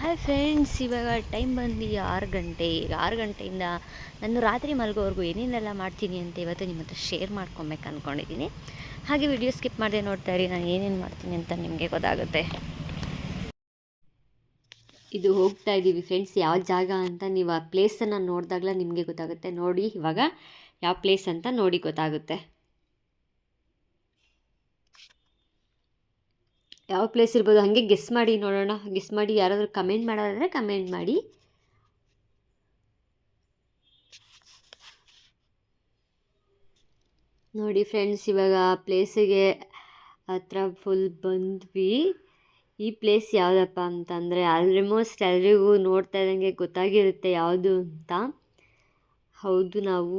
Hi friends ಇವಾಗ time ಬಂದು ಆರು ಗಂಟೆ. ಈಗ ಆರು ಗಂಟೆಯಿಂದ ನಾನು ರಾತ್ರಿ ಮಲಗೋವರೆಗೂ ಏನೇನೆಲ್ಲ ಮಾಡ್ತೀನಿ ಅಂತ ಇವತ್ತು ನಿಮ್ಮ ಹತ್ರ ಶೇರ್ ಮಾಡ್ಕೊಬೇಕು ಅಂದ್ಕೊಂಡಿದ್ದೀನಿ ಹಾಗೆ ವಿಡಿಯೋ ಸ್ಕಿಪ್ ಮಾಡದೆ ನೋಡ್ತಾ ಇರಿ, ನಾನು ಏನೇನು ಮಾಡ್ತೀನಿ ಅಂತ ನಿಮಗೆ ಗೊತ್ತಾಗುತ್ತೆ. ಇದು ಹೋಗ್ತಾ ಇದ್ದೀವಿ ಫ್ರೆಂಡ್ಸ್ ಯಾವ ಜಾಗ ಅಂತ ನೀವು ಆ ಪ್ಲೇಸನ್ನು ನೋಡಿದಾಗಲೇ ನಿಮಗೆ ಗೊತ್ತಾಗುತ್ತೆ. ನೋಡಿ, ಇವಾಗ ಯಾವ ಪ್ಲೇಸ್ ಅಂತ ನೋಡಿ ಗೊತ್ತಾಗುತ್ತೆ. ಯಾವ ಪ್ಲೇಸ್ ಇರ್ಬೋದು ಹಾಗೆ ಗೆಸ್ ಮಾಡಿ ನೋಡೋಣ. ಗೆಸ್ ಮಾಡಿ ಯಾರಾದರೂ ಕಮೆಂಟ್ ಮಾಡೋದಾದರೆ ಕಮೆಂಟ್ ಮಾಡಿ. ನೋಡಿ ಫ್ರೆಂಡ್ಸ್ ಇವಾಗ ಪ್ಲೇಸಿಗೆ ಹತ್ರ ಫುಲ್ ಬಂದ್ವಿ. ಈ ಪ್ಲೇಸ್ ಯಾವುದಪ್ಪ ಅಂತಂದರೆ ಆಲ್ಮೋಸ್ಟ್ ಎಲ್ರಿಗೂ ನೋಡ್ತಾ ಇದ್ದಂಗೆ ಗೊತ್ತಾಗಿರುತ್ತೆ ಯಾವುದು ಅಂತ. ಹೌದು, ನಾವು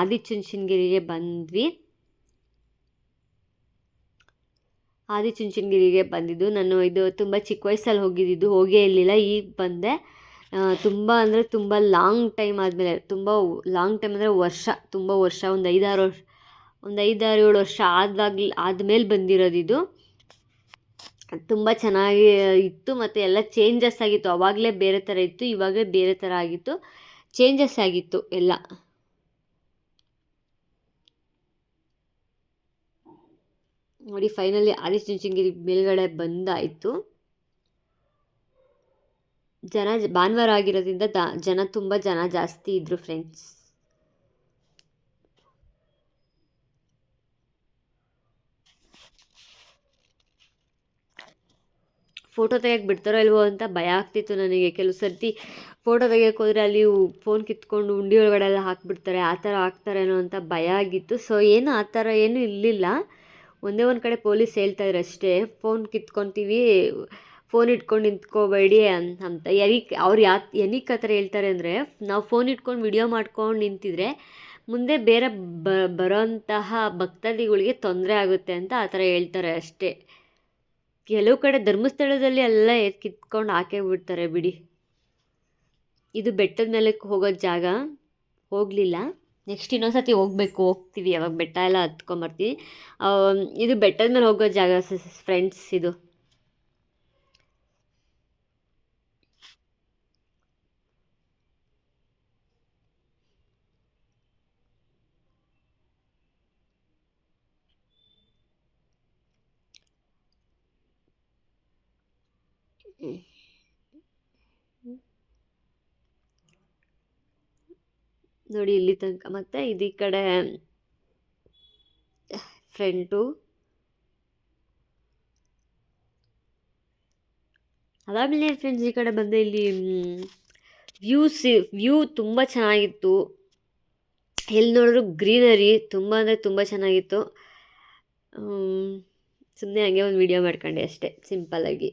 ಆದಿಚುಂಚನಗಿರಿಗೆ ಬಂದ್ವಿ. ಆದಿಚುಂಚನಗಿರಿಗೆ ಬಂದಿದ್ದು. ನಾನು ಇದು ತುಂಬ ಚಿಕ್ಕ ವಯಸ್ಸಲ್ಲಿ ಹೋಗಿದ್ದಿದ್ದು ಹೋಗೇ ಇರಲಿಲ್ಲ. ಈಗ ಬಂದೆ. ತುಂಬ ಅಂದರೆ ತುಂಬ ಲಾಂಗ್ ಟೈಮ್ ಆದಮೇಲೆ, ತುಂಬ ಲಾಂಗ್ ಟೈಮ್ ಅಂದರೆ ವರ್ಷ, ತುಂಬ ವರ್ಷ, ಒಂದು ಐದಾರು ವರ್ಷ, ಒಂದು ಐದಾರು ಏಳು ವರ್ಷ ಆದಾಗ್ಲಿ ಆದಮೇಲೆ ಬಂದಿರೋದು ಇದು. ತುಂಬ ಚೆನ್ನಾಗಿ ಇತ್ತು ಮತ್ತು ಎಲ್ಲ ಚೇಂಜಸ್ ಆಗಿತ್ತು. ಆವಾಗಲೇ ಬೇರೆ ಥರ ಇತ್ತು, ಇವಾಗಲೇ ಬೇರೆ ಥರ ಆಗಿತ್ತು. ಚೇಂಜಸ್ ಆಗಿತ್ತು ಎಲ್ಲ. ನೋಡಿ ಫೈನಲಿ ಆದಿಚುಂಚನಗಿರಿ ಮೇಲ್ಗಡೆ ಬಂದಾಯಿತು. ಜನ ಭಾನುವಾರ ಆಗಿರೋದ್ರಿಂದ ದ, ಜನ ತುಂಬ ಜನ ಜಾಸ್ತಿ ಇದ್ದರು ಫ್ರೆಂಡ್ಸ್ ಫೋಟೋ ತೆಗಿಯಕ್ಕೆ ಬಿಡ್ತಾರೋ ಇಲ್ವೋ ಅಂತ ಭಯ ಆಗ್ತಿತ್ತು ನನಗೆ. ಕೆಲವು ಸರ್ತಿ ಫೋಟೋ ತೆಗಿಯಕ್ಕೆ ಹೋದರೆ ಅಲ್ಲಿ ಫೋನ್ ಕಿತ್ಕೊಂಡು ಉಂಡಿ ಒಳಗಡೆ ಎಲ್ಲ ಹಾಕ್ಬಿಡ್ತಾರೆ, ಆ ಥರ ಹಾಕ್ತಾರೇನೋ ಅಂತ ಭಯ ಆಗಿತ್ತು. ಸೊ ಏನು ಆ ಥರ ಏನೂ ಇರಲಿಲ್ಲ. ಒಂದೇ ಒಂದು ಕಡೆ ಪೊಲೀಸ್ ಹೇಳ್ತಾಯಿದ್ರು ಅಷ್ಟೇ, ಫೋನ್ ಕಿತ್ಕೊತೀವಿ, ಫೋನ್ ಇಟ್ಕೊಂಡು ನಿಂತ್ಕೋಬೇಡಿ ಅಂತ. ಅಂತ ಎನಿಕ್ ಅವ್ರು ಯಾ ಎನಿಕ್ ಆ ಥರ ಹೇಳ್ತಾರೆ ಅಂದರೆ, ನಾವು ಫೋನ್ ಇಟ್ಕೊಂಡು ವಿಡಿಯೋ ಮಾಡ್ಕೊಂಡು ನಿಂತಿದ್ರೆ ಮುಂದೆ ಬೇರೆ ಬರೋಂತಹ ಭಕ್ತಾದಿಗಳಿಗೆ ತೊಂದರೆ ಆಗುತ್ತೆ ಅಂತ ಆ ಥರ ಹೇಳ್ತಾರೆ ಅಷ್ಟೇ. ಕೆಲವು ಕಡೆ ಧರ್ಮಸ್ಥಳದಲ್ಲಿ ಎಲ್ಲ ಕಿತ್ಕೊಂಡು ಹಾಕೇ ಬಿಡ್ತಾರೆ ಬಿಡಿ. ಇದು ಬೆಟ್ಟದ ಮೇಲೆ ಹೋಗೋ ಜಾಗ, ಹೋಗಲಿಲ್ಲ. ನೆಕ್ಸ್ಟ್ ಇನ್ನೊಂದು ಸತಿ ಹೋಗಬೇಕು, ಹೋಗ್ತೀವಿ. ಅವಾಗ ಬೆಟ್ಟ ಎಲ್ಲ ಹತ್ಕೊಂಬರ್ತೀವಿ ಇದು ಬೆಟ್ಟದ ಮೇಲೆ ಹೋಗೋ ಜಾಗ ಫ್ರೆಂಡ್ಸ್ ಇದು. ನೋಡಿ ಇಲ್ಲಿ ತನಕ. ಮತ್ತು ಇದು ಈ ಕಡೆ, ಫ್ರೆಂಟು. ಅದಾದಮೇಲೆ ಫ್ರೆಂಡ್ಸ್ ಈ ಕಡೆ ಬಂದೆ, ಇಲ್ಲಿ ವ್ಯೂಸ್ ವ್ಯೂ ತುಂಬ ಚೆನ್ನಾಗಿತ್ತು. ಎಲ್ಲಿ ನೋಡಿದ್ರು ಗ್ರೀನರಿ ತುಂಬ ಅಂದರೆ ತುಂಬ ಚೆನ್ನಾಗಿತ್ತು. ಸುಮ್ಮನೆ ಹಂಗೆ ಒಂದು ವಿಡಿಯೋ ಮಾಡ್ಕೊಂಡೆ ಅಷ್ಟೇ ಸಿಂಪಲ್ಲಾಗಿ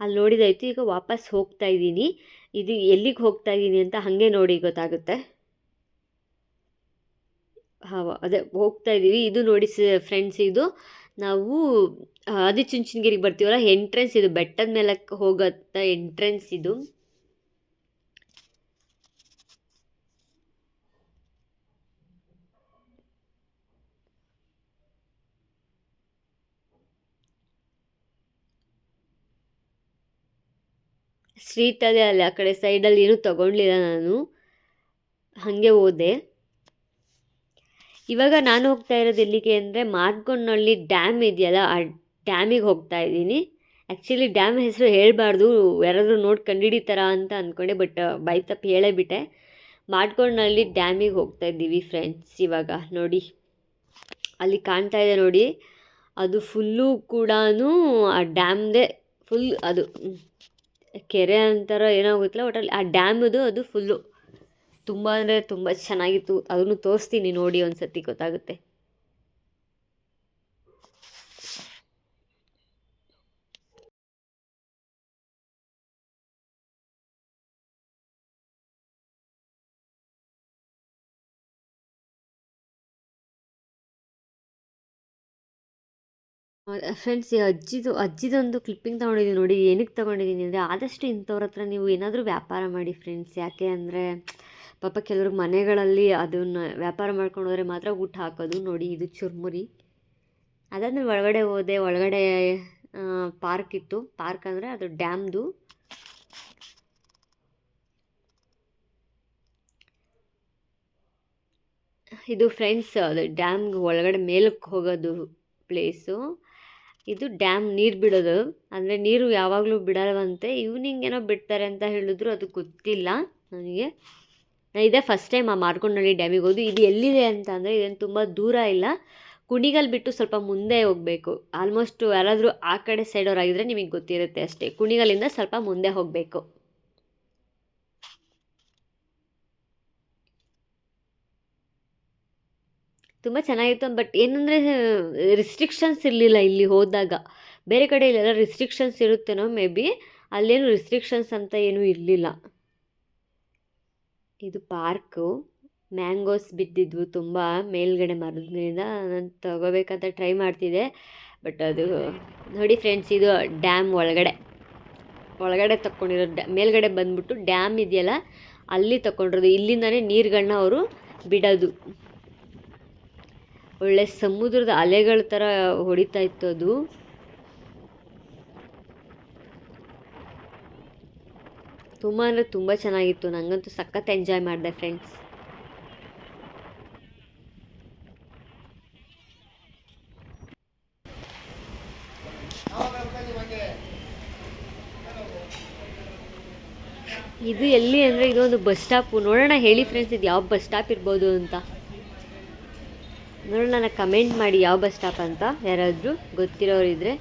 ಅಲ್ಲಿ ನೋಡಿದಾಯಿತು ಈಗ ವಾಪಸ್ ಹೋಗ್ತಾ ಇದ್ದೀನಿ. ಇದು ಎಲ್ಲಿಗೆ ಹೋಗ್ತಾ ಇದ್ದೀನಿ ಅಂತ ಹಾಗೆ ನೋಡಿ ಗೊತ್ತಾಗುತ್ತೆ. ಹಾಂ ಅದೇ ಹೋಗ್ತಾ ಇದ್ದೀವಿ. ಇದು ನೋಡಿ ಫ್ರೆಂಡ್ಸ್ ಇದು. ನಾವು, ಆದಿಚುಂಚನಗಿರಿಗೆ ಬರ್ತೀವಲ್ಲ ಎಂಟ್ರೆನ್ಸ್ ಇದು ಬೆಟ್ಟದ ಮೇಲೆ ಹೋಗತ್ತ ಎಂಟ್ರೆನ್ಸ್ ಇದು. ಸ್ಟ್ರೀಟಲ್ಲಿ ಅಲ್ಲಿ ಆ ಕಡೆ ಸೈಡಲ್ಲಿ ಏನೂ ತೊಗೊಳ್ಲಿಲ್ಲ ನಾನು. ಹಾಗೆ ಹೋದೆ. ಇವಾಗ ನಾನು ಹೋಗ್ತಾ ಇರೋದು ಎಲ್ಲಿಗೆ ಅಂದರೆ ಮಾರ್ಗೊಂಡಳ್ಳಿ ಡ್ಯಾಮ್ ಇದೆಯಲ್ಲ, ಆ ಡ್ಯಾಮಿಗೆ ಹೋಗ್ತಾ ಇದ್ದೀನಿ. ಆ್ಯಕ್ಚುಲಿ ಡ್ಯಾಮ್ ಹೆಸರು ಹೇಳಬಾರ್ದು, ಯಾರಾದರೂ ನೋಡಿ ಕಂಡಿಡಿತಾರ ಅಂತ ಅಂದ್ಕೊಂಡೆ ಬಟ್ ಬೈ ತಪ್ಪು ಹೇಳೇ ಬಿಟ್ಟೆ ಡ್ಯಾಮಿಗೆ ಹೋಗ್ತಾ ಇದ್ದೀವಿ ಫ್ರೆಂಡ್ಸ್ ಇವಾಗ ನೋಡಿ. ಅಲ್ಲಿ ಕಾಣ್ತಾ ಇದೆ ನೋಡಿ. ಅದು ಫುಲ್ಲು ಕೂಡ ಆ ಡ್ಯಾಮ್ದೇ ಫುಲ್ ಅದು ಕೆರೆ ಅಂತಾರ ಏನೋ ಗೊತ್ತಿಲ್ಲ ಒಟ್ಟಲ್ಲಿ ಆ ಡ್ಯಾಮದು ಅದು ಫುಲ್ಲು. ತುಂಬ ಅಂದರೆ ತುಂಬ ಚೆನ್ನಾಗಿತ್ತು. ಅದನ್ನು ತೋರಿಸ್ತೀನಿ ನೋಡಿ ಒಂದು ಸರ್ತಿ ಗೊತ್ತಾಗುತ್ತೆ. ಫ್ರೆಂಡ್ಸ್ ಈ ಅಜ್ಜಿದು, ಅಜ್ಜಿದೊಂದು ಕ್ಲಿಪ್ಪಿಂಗ್ ತೊಗೊಂಡಿದ್ದೀನಿ ನೋಡಿ, ಏನಕ್ಕೆ ತೊಗೊಂಡಿದ್ದೀನಿ ಅಂದರೆ ಆದಷ್ಟು ಇಂಥವ್ರ ಹತ್ರ ನೀವು ಏನಾದರೂ ವ್ಯಾಪಾರ ಮಾಡಿ ಫ್ರೆಂಡ್ಸ್ ಯಾಕೆ ಅಂದರೆ ಪಾಪ ಕೆಲವ್ರಿಗೆ ಮನೆಗಳಲ್ಲಿ ಅದನ್ನು ವ್ಯಾಪಾರ ಮಾಡ್ಕೊಂಡು ಹೋದರೆ ಮಾತ್ರ ಊಟ ಹಾಕೋದು ನೋಡಿ, ಇದು ಚುರ್ಮುರಿ. ಅದಾದ್ಮೇಲೆ ಒಳಗಡೆ ಹೋದೆ, ಒಳಗಡೆ ಪಾರ್ಕ್ ಇತ್ತು. ಪಾರ್ಕ್ ಅಂದರೆ ಅದು ಡ್ಯಾಮ್ದು. ಇದು ಫ್ರೆಂಡ್ಸ್ ಅದು ಡ್ಯಾಮ್ ಒಳಗಡೆ ಮೇಲಕ್ಕೆ ಹೋಗೋದು ಪ್ಲೇಸು ಇದು ಡ್ಯಾಮ್ ನೀರು ಬಿಡೋದು. ಅಂದರೆ ನೀರು ಯಾವಾಗಲೂ ಬಿಡಲ್ವಂತೆ. ಈವ್ನಿಂಗ್ ಏನೋ ಬಿಡ್ತಾರೆ ಅಂತ ಹೇಳಿದ್ರು, ಅದು ಗೊತ್ತಿಲ್ಲ ನನಗೆ. ಇದೇ ಫಸ್ಟ್ ಟೈಮ್ ಆ ಮಾರ್ಕೊಂಡಳ್ಳಿ ಡ್ಯಾಮಿಗೆ ಹೋದು. ಇದು ಎಲ್ಲಿದೆ ಅಂತ ಅಂದರೆ ಇದೇನು ತುಂಬ ದೂರ ಇಲ್ಲ. ಕುಣಿಗಲ್ ಬಿಟ್ಟು ಸ್ವಲ್ಪ ಮುಂದೆ ಹೋಗಬೇಕು. ಆಲ್ಮೋಸ್ಟ್ ಯಾರಾದರೂ ಆ ಕಡೆ ಸೈಡವ್ರು ಆಗಿದ್ರೆ ನಿಮಗೆ ಗೊತ್ತಿರುತ್ತೆ ಅಷ್ಟೇ. ಕುಣಿಗಲಿಂದ ಸ್ವಲ್ಪ ಮುಂದೆ ಹೋಗಬೇಕು. ತುಂಬ ಚೆನ್ನಾಗಿತ್ತು. ಬಟ್ ಏನಂದರೆ ರಿಸ್ಟ್ರಿಕ್ಷನ್ಸ್ ಇರಲಿಲ್ಲ ಇಲ್ಲಿ ಹೋದಾಗ. ಬೇರೆ ಕಡೆ ಇಲ್ಲೆಲ್ಲ ರಿಸ್ಟ್ರಿಕ್ಷನ್ಸ್ ಇರುತ್ತೇನೋ ಮೇ ಬಿ, ಅಲ್ಲೇನು ರಿಸ್ಟ್ರಿಕ್ಷನ್ಸ್ ಅಂತ ಏನೂ ಇರಲಿಲ್ಲ. ಇದು ಪಾರ್ಕು. ಮ್ಯಾಂಗೋಸ್ ಬಿದ್ದಿದ್ವು ತುಂಬ ಮೇಲ್ಗಡೆ ಮರದಿಂದ ನಾನು ತಗೋಬೇಕಂತ ಟ್ರೈ ಮಾಡ್ತಿದ್ದೆ. ಬಟ್ ಅದು, ನೋಡಿ ಫ್ರೆಂಡ್ಸ್, ಇದು ಡ್ಯಾಮ್ ಒಳಗಡೆ. ಒಳಗಡೆ ತಕ್ಕೊಂಡಿರೋ ಡ್ಯಾ, ಮೇಲ್ಗಡೆ ಬಂದ್ಬಿಟ್ಟು ಡ್ಯಾಮ್ ಇದೆಯಲ್ಲ, ಅಲ್ಲಿ ತಗೊಂಡಿರೋದು ಇಲ್ಲಿಂದನೇ ನೀರುಗಳನ್ನ ಅವರು ಬಿಡೋದು. ಒಳ್ಳೆ ಸಮುದ್ರದ ಅಲೆಗಳ ಥರ ಹೊಡಿತಾ ಇತ್ತು ಅದು ತುಂಬ ಅಂದರೆ ತುಂಬ ಚೆನ್ನಾಗಿತ್ತು. ನನಗಂತೂ ಸಖತ್ ಎಂಜಾಯ್ ಮಾಡಿದೆ ಫ್ರೆಂಡ್ಸ್ ಇದು ಎಲ್ಲಿ ಅಂದರೆ ಇದೊಂದು ಬಸ್ ಸ್ಟಾಪು. ನೋಡೋಣ ಹೇಳಿ ಫ್ರೆಂಡ್ಸ್ ಇದು ಯಾವ ಬಸ್ ಸ್ಟಾಪ್ ಇರ್ಬೋದು ಅಂತ. ನೋಡೋಣ ನನಗೆ ಕಮೆಂಟ್ ಮಾಡಿ ಯಾವ ಬಸ್ ಸ್ಟಾಪ್ ಅಂತ. ಯಾರಾದರೂ ಗೊತ್ತಿರೋರಿದ್ರೆ.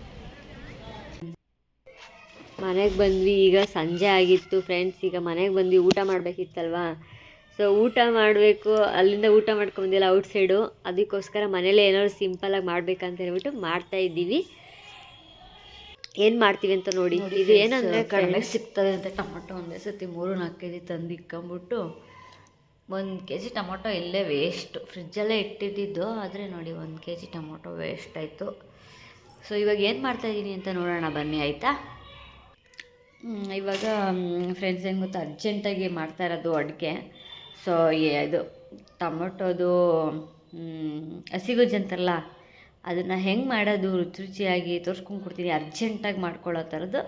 ಮನೆಗೆ ಬಂದ್ವಿ ಈಗ ಸಂಜೆ ಆಗಿತ್ತು ಫ್ರೆಂಡ್ಸ್. ಈಗ ಮನೆಗೆ ಬಂದ್ವಿ ಊಟ ಮಾಡಬೇಕಿತ್ತಲ್ವಾ? ಸೊ ಊಟ ಮಾಡಬೇಕು. ಅಲ್ಲಿಂದ ಊಟ ಮಾಡ್ಕೊಂಬಂದಿಲ್ಲ ಔಟ್ ಸೈಡು ಅದಕ್ಕೋಸ್ಕರ ಮನೇಲೇ ಏನಾದ್ರು ಸಿಂಪಲಾಗಿ ಮಾಡ್ಬೇಕಂತ ಹೇಳ್ಬಿಟ್ಟು ಮಾಡ್ತಾ ಇದ್ದೀವಿ. ಏನು ಮಾಡ್ತೀವಿ ಅಂತ ನೋಡಿ? ಇದು ಏನಂದರೆ ಕಡಿಮೆ ಸಿಗ್ತದೆ ಅಂತ. ಟೊಮೊಟೊ ಒಂದೇ ಸತಿ ಮೂರು ನಾಲ್ಕು ಕೆ ಜಿ ತಂದು ಇಕ್ಕೊಂಬಿಟ್ಟು ಒಂದು ಕೆ ಜಿ ಟೊಮೊಟೊ ಇಲ್ಲೇ ವೇಸ್ಟು ಫ್ರಿಜ್ಜಲ್ಲೇ ಇಟ್ಟಿದ್ದಿದ್ದು ಆದರೆ ನೋಡಿ ಒಂದು ಕೆ ಜಿ ಟೊಮೊಟೊ ವೇಸ್ಟ್ ಆಯಿತು. ಸೊ ಇವಾಗ ಏನು ಮಾಡ್ತಾಯಿದ್ದೀನಿ ಅಂತ ನೋಡೋಣ, ಬನ್ನಿ, ಆಯಿತಾ? ಇವಾಗ ಫ್ರೆಂಡ್ಸ್ ಏನು ಗೊತ್ತಾ ಅರ್ಜೆಂಟಾಗಿ ಮಾಡ್ತಾ ಇರೋದು ಅಡುಗೆ. ಸೊ ಇದು ಟೊಮೊಟೊದು ಹಸಿಗುಜ್ಜು ಅದನ್ನು ಹೆಂಗೆ ಮಾಡೋದು ರುಚಿ ರುಚಿಯಾಗಿ ತೋರಿಸ್ಕೊಂಡು ಕೊಡ್ತೀನಿ ಅರ್ಜೆಂಟಾಗಿ ಮಾಡ್ಕೊಳ್ಳೋ ಥರದ್ದು.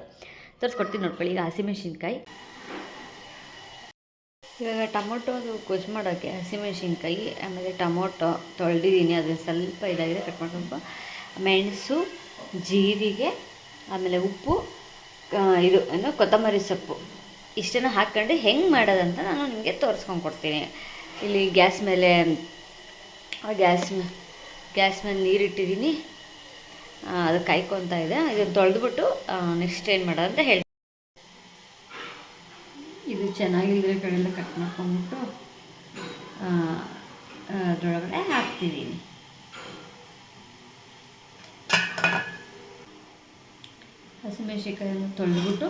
ತೋರಿಸ್ಕೊಡ್ತೀನಿ ನೋಡ್ಕೊಳ್ಳಿ, ಈಗ ಹಸಿಮೆಣ್ಸಿನ್ಕಾಯಿ ಇವಾಗ ಟೊಮೊಟೊದು ಗೊಜ್ಜು ಮಾಡೋಕ್ಕೆ ಹಸಿಮೆಣ್ಸಿನ್ಕಾಯಿ ಆಮೇಲೆ ಟೊಮೊಟೊ ತೊಳೆದಿದ್ದೀನಿ ಅದು ಸ್ವಲ್ಪ ಇದಾಗಿದೆ ಕಟ್ ಮಾಡ್ಕೊಂಡು ಮೆಣಸು, ಜೀರಿಗೆ, ಆಮೇಲೆ ಉಪ್ಪು ಇದು, ಏನು, ಕೊತ್ತಂಬರಿ ಸೊಪ್ಪು. ಇಷ್ಟನ್ನು ಹಾಕ್ಕೊಂಡು ಹೆಂಗೆ ಮಾಡೋದಂತ ನಾನು ನಿಮಗೆ ತೋರಿಸ್ಕೊಂಡು ಕೊಡ್ತೀನಿ. ಇಲ್ಲಿ ಗ್ಯಾಸ್ ಮೇಲೆ ಗ್ಯಾಸ್ ಗ್ಯಾಸ್ ಮೇಲೆ ನೀರಿಟ್ಟಿದ್ದೀನಿ. ಅದು ಕಾಯ್ಕೊತಾ ಇದೆ. ಇದನ್ನು ತೊಳೆದ್ಬಿಟ್ಟು ನೆಕ್ಸ್ಟ್ ಏನು ಮಾಡೋದಂತ ಹೇಳಿ ಇದು ಚೆನ್ನಾಗಿಲ್ಲದ್ರೆ ಕಡೆಲ್ಲ ಕಟ್ ಮಾಡ್ಕೊಂಬಿಟ್ಟು ಅದರೊಳಗಡೆ ಹಾಕ್ತಿದ್ದೀನಿ ಹಸಿಮೆಣ್ಸಿನ್ಕಾಯನ್ನು ತೊಳೆದ್ಬಿಟ್ಟು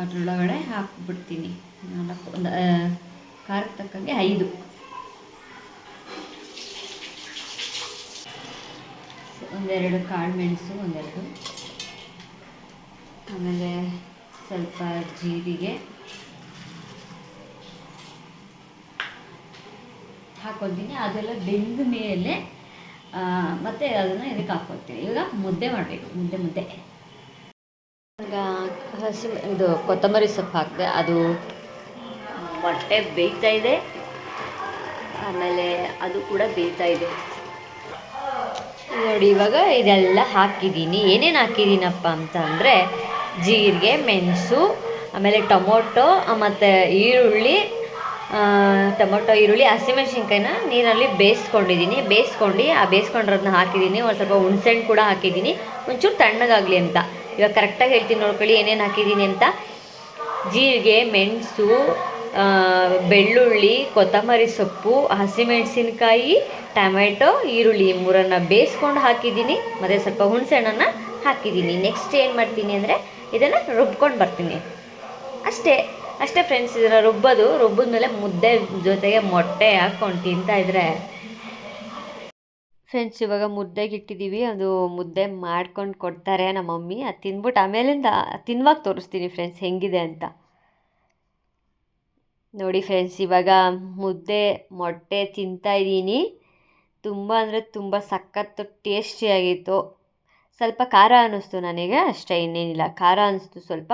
ಅದರೊಳಗಡೆ ಹಾಕ್ಬಿಡ್ತೀನಿ. ನಾಲ್ಕು, ಒಂದು ಖಾರಕ್ಕೆ ತಕ್ಕಂಗೆ ಐದು. ಒಂದೆರಡು ಕಾಳು ಮೆಣಸು ಒಂದೆರಡು. ಆಮೇಲೆ ಸ್ವಲ್ಪ ಜೀರಿಗೆ. ಹಾಕ್ಕೊತೀನಿ ಅದೆಲ್ಲ ಬೆಂದ ಮೇಲೆ ಮತ್ತೆ ಅದನ್ನು ಇದಕ್ಕೆ ಹಾಕ್ಕೊತೀನಿ ಇವಾಗ ಮುದ್ದೆ ಮಾಡಬೇಕು. ಮುದ್ದೆ ಮುದ್ದೆ. ಈಗ ಹಸಿ ಇದು ಕೊತ್ತಂಬರಿ ಸೊಪ್ಪು ಹಾಕಿದೆ. ಅದು ಮೊಟ್ಟೆ ಬೇಯ್ತಾ ಇದೆ. ಆಮೇಲೆ ಅದು ಕೂಡ ಬೇಯ್ತಾ ಇದೆ. ನೋಡಿ, ಇವಾಗ ಇದೆಲ್ಲ ಹಾಕಿದ್ದೀನಿ. ಏನೇನು ಹಾಕಿದ್ದೀನಪ್ಪ ಅಂತ ಅಂದರೆ, ಜೀರಿಗೆ, ಮೆಣಸು, ಆಮೇಲೆ ಟೊಮೊಟೊ ಮತ್ತು ಈರುಳ್ಳಿ ಟೊಮೊಟೊ, ಈರುಳ್ಳಿ, ಹಸಿಮೆಣ್ಸಿನ್ಕಾಯಿನ ನೀರಲ್ಲಿ ಬೇಯಿಸ್ಕೊಂಡಿದ್ದೀನಿ. ಬೇಯಿಸ್ಕೊಂಡು, ಆ ಬೇಯಿಸ್ಕೊಂಡಿರೋದನ್ನ ಹಾಕಿದ್ದೀನಿ. ಒಂದು ಸ್ವಲ್ಪ ಹುಣ್ಸೆಣ್ಣು ಕೂಡ ಹಾಕಿದ್ದೀನಿ. ಒಂಚೂರು ತಣ್ಣಗಾಗಲಿ ಅಂತ. ಇವಾಗ ಕರೆಕ್ಟಾಗಿ ಹೇಳ್ತೀನಿ ನೋಡ್ಕೊಳ್ಳಿ, ಏನೇನು ಹಾಕಿದ್ದೀನಿ ಅಂತ. ಜೀರಿಗೆ, ಮೆಣಸು ಬೆಳ್ಳುಳ್ಳಿ, ಕೊತ್ತಂಬರಿ ಸೊಪ್ಪು, ಹಸಿಮೆಣಸಿನ್ಕಾಯಿ, ಟೊಮೆಟೊ, ಈರುಳ್ಳಿ ಮೂರನ್ನು ಬೇಯಿಸ್ಕೊಂಡು ಹಾಕಿದ್ದೀನಿ. ಮತ್ತು ಸ್ವಲ್ಪ ಹುಣಸೆಹಣ್ಣನ್ನು ಹಾಕಿದ್ದೀನಿ. ನೆಕ್ಸ್ಟ್ ಏನು ಮಾಡ್ತೀನಿ ಅಂದರೆ ಇದನ್ನು ರುಬ್ಕೊಂಡು ಬರ್ತೀನಿ. ಅಷ್ಟೇ. ಅಷ್ಟೇ ಫ್ರೆಂಡ್ಸ್ ಇದನ್ನು ರುಬ್ಬೋದು. ಮೇಲೆ ಮುದ್ದೆ ಜೊತೆಗೆ ಮೊಟ್ಟೆ ಹಾಕ್ಕೊಂಡು ತಿಂತಾ ಇದ್ರೆ. ಫ್ರೆಂಡ್ಸ್ ಇವಾಗ ಮುದ್ದೆಗೆ ಇಟ್ಟಿದ್ದೀವಿ ಅದು ಮುದ್ದೆ ಮಾಡ್ಕೊಂಡು ಕೊಡ್ತಾರೆ ನಮ್ಮ ಮಮ್ಮಿ. ಅದು ತಿಂದ್ಬಿಟ್ಟು ಆಮೇಲಿಂದ ತಿನ್ವಾಗ ತೋರಿಸ್ತೀನಿ ಫ್ರೆಂಡ್ಸ್ ಹೆಂಗಿದೆ ಅಂತ. ನೋಡಿ ಫ್ರೆಂಡ್ಸ್ ಇವಾಗ ಮುದ್ದೆ, ಮೊಟ್ಟೆ ತಿಂತಾ ಇದ್ದೀನಿ. ತುಂಬ ಅಂದರೆ ತುಂಬ ಸಖತ್ತು ಟೇಸ್ಟಿಯಾಗಿತ್ತು ಸ್ವಲ್ಪ ಖಾರ ಅನ್ನಿಸ್ತು ನನಗೆ. ಅಷ್ಟೇ ಇನ್ನೇನಿಲ್ಲ. ಖಾರ ಅನ್ನಿಸ್ತು ಸ್ವಲ್ಪ.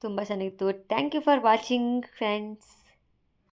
ತುಂಬ ಚೆನ್ನಾಗಿತ್ತು. Thank you for watching friends